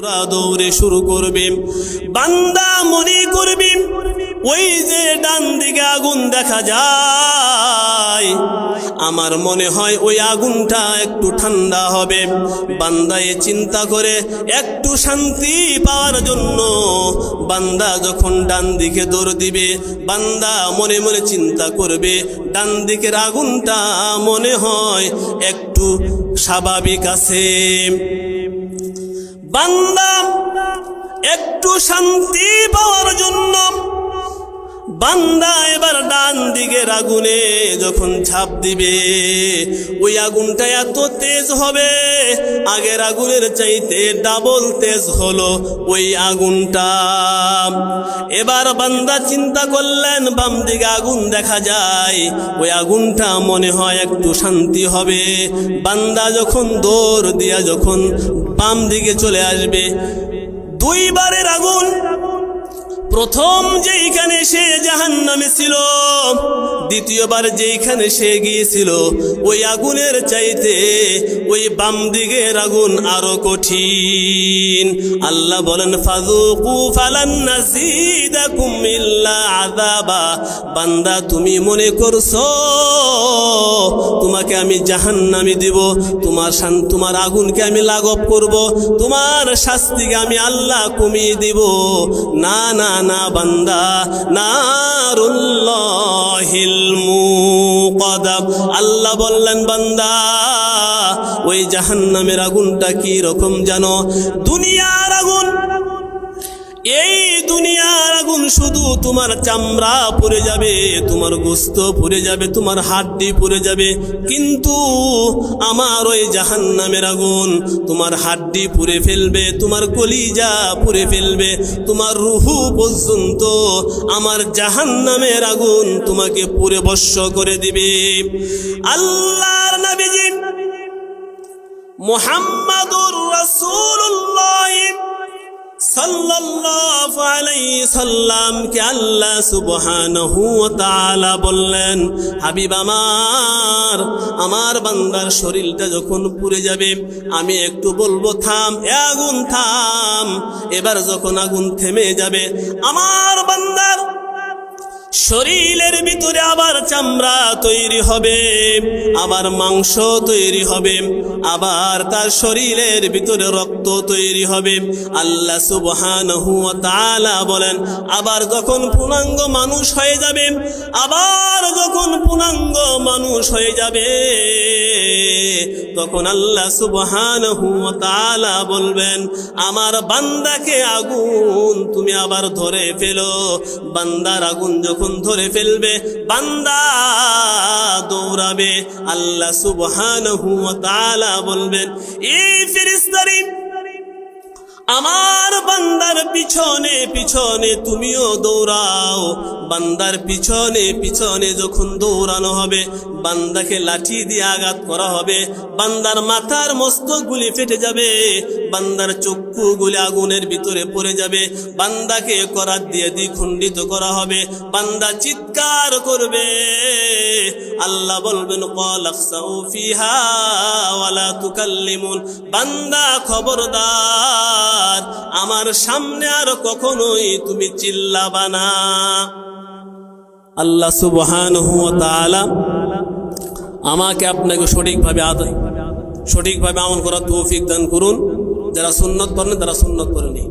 পুরা দৌড়ে শুরু করবে বান্দা মনে করবে ওই যে ডান দিকে আগুন দেখা যায়। আমার মনে হয় ওই আগুনটা একটু ঠান্ডা হবে। বান্দায় চিন্তা করে একটু শান্তি পাওয়ার জন্য বান্দা যখন ডান দিকে দৌড় দিবে, বান্দা মনে মনে চিন্তা করবে ডান দিকের আগুনটা মনে হয় একটু স্বাভাবিক আছে। বান্দা একটু শান্তি পাওয়ার জন্য বান্দা এবার ডান দিকের আগুনে যখন ঝাঁপ দিবে, ওই আগুনটা এত তেজ হবে, আগের আগুনের চাইতে ডাবল তেজ হলো ওই আগুনটা। এবার বান্দা চিন্তা করলেন, বাম দিকে আগুন দেখা যায়, ওই আগুনটা মনে হয় একটু শান্তি হবে। বান্দা যখন দৌড় দিয়া যখন বাম দিকে চলে আসবে, দুইবারের আগুন প্রথম যেইখানে সে জাহান নামে ছিল, দ্বিতীয়বার যেইখানে সে গিয়েছিল, ওই আগুনের চাইতে ওই বাম দিকের আগুন আরও কঠিন। আল্লাহ বলেন ফাজুকু ফালান নাজিদাকুম বান্দা, তুমি মনে করছ, তোমাকে আমি জাহান্নামি দিব, তোমার তোমার আগুনকে আমি লাঘব করব, তোমার শাস্তিকে আমি আল্লাহ কমিয়ে দিব। না না না বান্দা, নারুল্লাহিল মুকাদাব আল্লাহ বললেন, বান্দা, ওই জাহান্নামের আগুনটা কি রকম জানো? দুনিয়ার আগুন। এই আগুন শুধু তোমার চামড়া পুড়ে যাবে, তোমার গোস্ত পুড়ে যাবে, তোমার হাড্ডি পুড়ে যাবে। কিন্তু আমার ওই জাহান্নামের আগুন তোমার হাড্ডি পুড়ে ফেলবে, তোমার কলিজা পুড়ে ফেলবে, তোমার রুহু পর্যন্ত আমার জাহান্নামের আগুন তোমাকে পুরে বর্ষ করে দিবে। আল্লাহর নবীজি মুহাম্মাদুর আলাইহি সাল্লামকে আল্লাহ তাআলা বললেন, হাবিব আমার আমার বান্দার শরীরটা যখন পুড়ে যাবে, আমি একটু বলব, থাম, এ আগুন, থাম। এবার যখন আগুন থেমে যাবে, আমার বান্দার শরীরের ভিতরে আবার চামড়া তৈরি হবে, আবার মাংস তৈরি হবে, আবার তার শরীরের ভিতরে রক্ত তৈরি হবে। আল্লাহ সুবহান বলেন, আবার যখন পূর্ণাঙ্গ মানুষ হয়ে যাবে, আবার পূর্ণাঙ্গ মানুষ হয়ে যাবে। তখন আল্লাহ সুবহানাহু ওয়া তাআলা বলবেন, আমার বান্দাকে আগুন তুমি আবার ধরে ফেলো। বান্দার আগুন যখন ধরে ফেলবে, বান্দা দৌড়াবে। আল্লাহ সুবহানাহু ওয়া তাআলা বলবেন, এই ফেরেশতারি, আমার বান্দার পিছনে পিছনে তুমিও দৌড়াও। বান্দার পিছনে পিছনে যখন দৌড়ানো হবে, বান্দাকে লাঠি দিয়ে আঘাত করা হবে। বান্দার মাথার মস্তকগুলি ফেটে যাবে, বান্দার চক্ষুগুলি আগুনের ভিতরে পড়ে যাবে। বান্দাকে করাত দিয়ে দ্বিখণ্ডিত করা হবে। বান্দা চিৎকার করবে। আল্লাহ বলবেন বান্দা খবরদার, আমার সামনে আর কখনোই তুমি চিল্লাবা না। আল্লাহ তাআলা আমাকে আপনাকে সঠিকভাবে আদায় সঠিকভাবে আমল করা তৌফিক দান করুন। যারা সুন্নত করেন, তারা সুন্নত করেনি